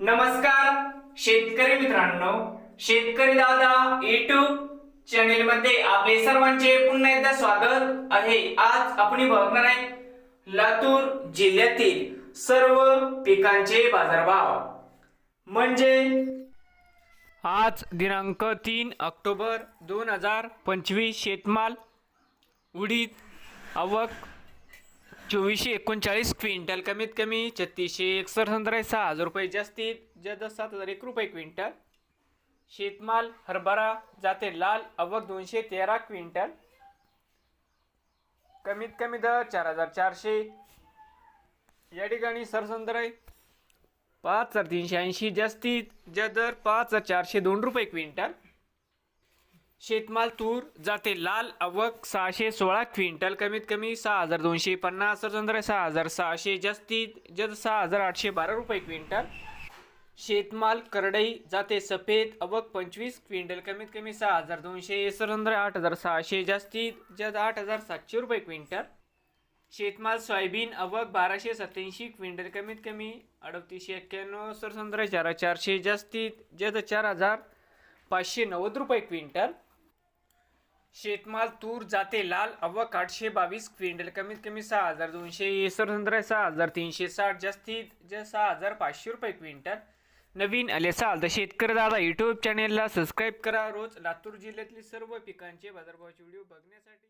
नमस्कार शेतकरी मित्रांनो. शेतकरी दादा युट्यूब चॅनेल मध्ये आपले सर्वांचे पुन्हा एकदा स्वागत आहे. आज आपण बघणार आहे लातूर जिल्ह्यातील सर्व पिकांचे बाजारभाव. म्हणजे आज दिनांक तीन ऑक्टोबर दोन हजार पंचवीस शेतमाल उडीद आवक चोवीसशे एकोणचाळीस क्विंटल कमीत कमी छत्तीसशे एकसष्ट संत्रा सहा हजार रुपये जास्तीत जास्त सात हजार एक रुपये क्विंटल. शेतमाल हरभरा जाते लाल अवक दोनशे तेरा क्विंटल. कमीत कमी दर चार हजार चारशे. या ठिकाणी सरसंत्र पाच हजार तीनशे ऐंशी जास्तीत ज्या दर पाच हजार चारशे दोन रुपये क्विंटल. शेतमाल तूर जाते लाल अवक सहाशे सोळा क्विंटल कमीत कमी सहा हजार दोनशे पन्नास सरसंत्र सहा हजार सहाशे जास्तीत जास्त सहा हजार आठशे बारा रुपये क्विंटल. शेतमाल करडई जाते सफेद अवक पंचवीस क्विंटल कमीत कमी सहा हजार दोनशे सरसंत्र आठ हजार सहाशे जास्तीत जास्त आठ हजार सातशे रुपये क्विंटल. शेतमाल सोयाबीन अवक बाराशे सत्याऐंशी क्विंटल कमीत कमी अडतीसशे एक्क्याण्णव सरसंद्र चार चारशे जास्तीत जास्त चार हजार पाचशे नव्वद रुपये क्विंटल. शेतमाल तूर जाते लाल अवक आठशे बावीस क्विंटल कमीत कमी सहा हजार दोनशे संत्रा सहा हजार तीनशे साठ जास्तीत जास्त सहा हजार पाचशे रुपये क्विंटल. नवीन आले साल तर शेतकरी दादा यूट्यूब चॅनेलला सबस्क्राईब करा. रोज लातूर जिल्ह्यातली सर्व पिकांचे बाजारभावाचे व्हिडिओ बघण्यासाठी